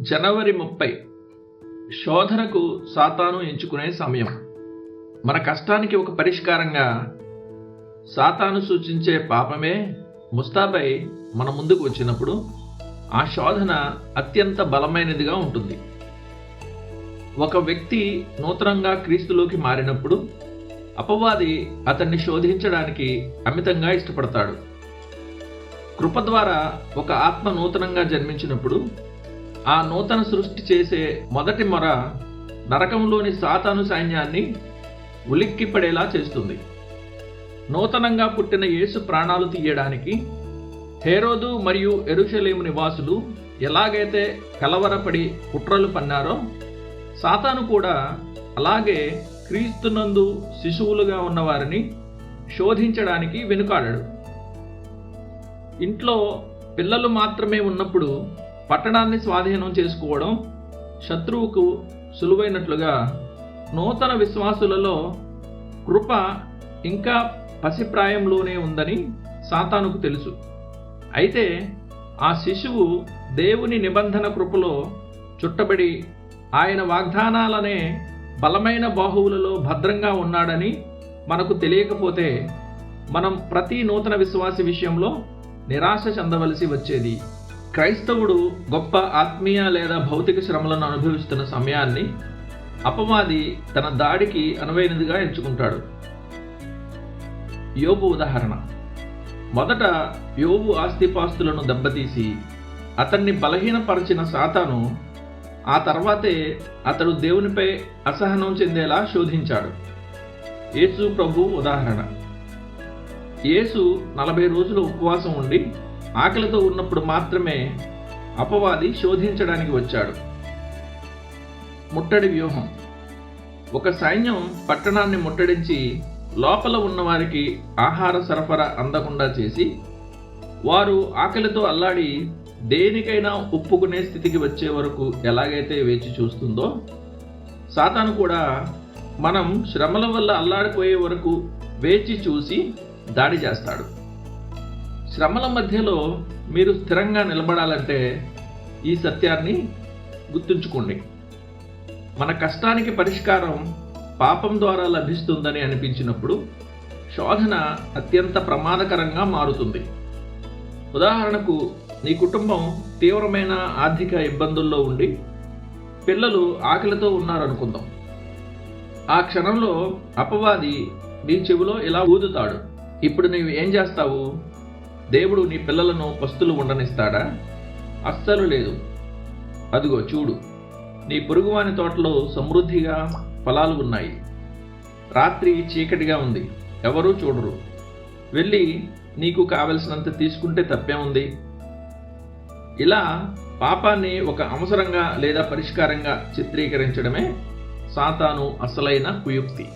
జనవరి ముప్పై. శోధనకు సాతాను ఎంచుకునే సమయం. మన కష్టానికి ఒక పరిష్కారంగా సాతాను సూచించే పాపమే ముస్తాబై మన ముందుకు వచ్చినప్పుడు ఆ శోధన అత్యంత బలమైనదిగా ఉంటుంది. ఒక వ్యక్తి నూతనంగా క్రీస్తులోకి మారినప్పుడు అపవాది అతన్ని శోధించడానికి అమితంగా ఇష్టపడతాడు. కృప ద్వారా ఒక ఆత్మ నూతనంగా జన్మించినప్పుడు ఆ నూతన సృష్టి చేసే మొదటి మొర నరకంలోని సాతాను సైన్యాన్ని ఉలిక్కిపడేలా చేస్తుంది. నూతనంగా పుట్టిన యేసు ప్రాణాలు తీయడానికి హేరోదు మరియు ఎరుషలేము నివాసులు ఎలాగైతే కలవరపడి కుట్రలు పన్నారో సాతాను కూడా అలాగే క్రీస్తునందు శిశువులుగా ఉన్నవారిని శోధించడానికి వెనుకాడడు. ఇంట్లో పిల్లలు మాత్రమే ఉన్నప్పుడు పట్టణాన్ని స్వాధీనం చేసుకోవడం శత్రువుకు సులువైనట్లుగా నూతన విశ్వాసులలో కృప ఇంకా పసిప్రాయంలోనే ఉందని సాతానుకు తెలుసు. అయితే ఆ శిశువు దేవుని నిబంధన కృపలో చుట్టబడి ఆయన వాగ్దానాలనే బలమైన బాహువులలో భద్రంగా ఉన్నాడని మనకు తెలియకపోతే మనం ప్రతి నూతన విశ్వాసి విషయంలో నిరాశ చెందవలసి వచ్చేది. క్రైస్తవుడు గొప్ప ఆత్మీయ లేదా భౌతిక శ్రమలను అనుభవిస్తున్న సమయాన్ని అపవాది తన దాడికి అనువైనదిగా ఎంచుకుంటాడు. యోబు ఉదాహరణ. మొదట యోబు ఆస్తిపాస్తులను దెబ్బతీసి అతన్ని బలహీనపరచిన సాతాను ఆ తర్వాతే అతడు దేవునిపై అసహనం చెందేలా శోధించాడు. యేసు ప్రభు ఉదాహరణ. యేసు నలభై రోజులు ఉపవాసం ఉండి ఆకలితో ఉన్నప్పుడు మాత్రమే అపవాది శోధించడానికి వచ్చాడు. ముట్టడి వ్యూహం. ఒక సైన్యం పట్టణాన్ని ముట్టడించి లోపల ఉన్నవారికి ఆహార సరఫరా అందకుండా చేసి వారు ఆకలితో అల్లాడి దేనికైనా ఒప్పుకునే స్థితికి వచ్చే వరకు ఎలాగైతే వేచి చూస్తుందో సాతాను కూడా మనం శ్రమల వల్ల అల్లాడిపోయే వరకు వేచి చూసి దాడి చేస్తాడు. శ్రమల మధ్యలో మీరు స్థిరంగా నిలబడాలంటే ఈ సత్యాన్ని గుర్తుంచుకోండి. మన కష్టానికి పరిష్కారం పాపం ద్వారా లభిస్తుందని అనిపించినప్పుడు శోధన అత్యంత ప్రమాదకరంగా మారుతుంది. ఉదాహరణకు నీ కుటుంబం తీవ్రమైన ఆర్థిక ఇబ్బందుల్లో ఉండి పిల్లలు ఆకలితో ఉన్నారనుకుందాం. ఆ క్షణంలో అపవాది నీ చెవిలో ఇలా ఊదుతాడు. ఇప్పుడు నీవు ఏం చేస్తావు? దేవుడు నీ పిల్లలను పస్తులు ఉండనిస్తాడా? అస్సలు లేదు. అదిగో చూడు నీ పొరుగువాని తోటలో సమృద్ధిగా ఫలాలు ఉన్నాయి. రాత్రి చీకటిగా ఉంది. ఎవరూ చూడరు. వెళ్ళి నీకు కావలసినంత తీసుకుంటే తప్పే ఉంది. ఇలా పాపాన్ని ఒక అవసరంగా లేదా పరిష్కారంగా చిత్రీకరించడమే సాతాను అసలైన కుయుక్తి.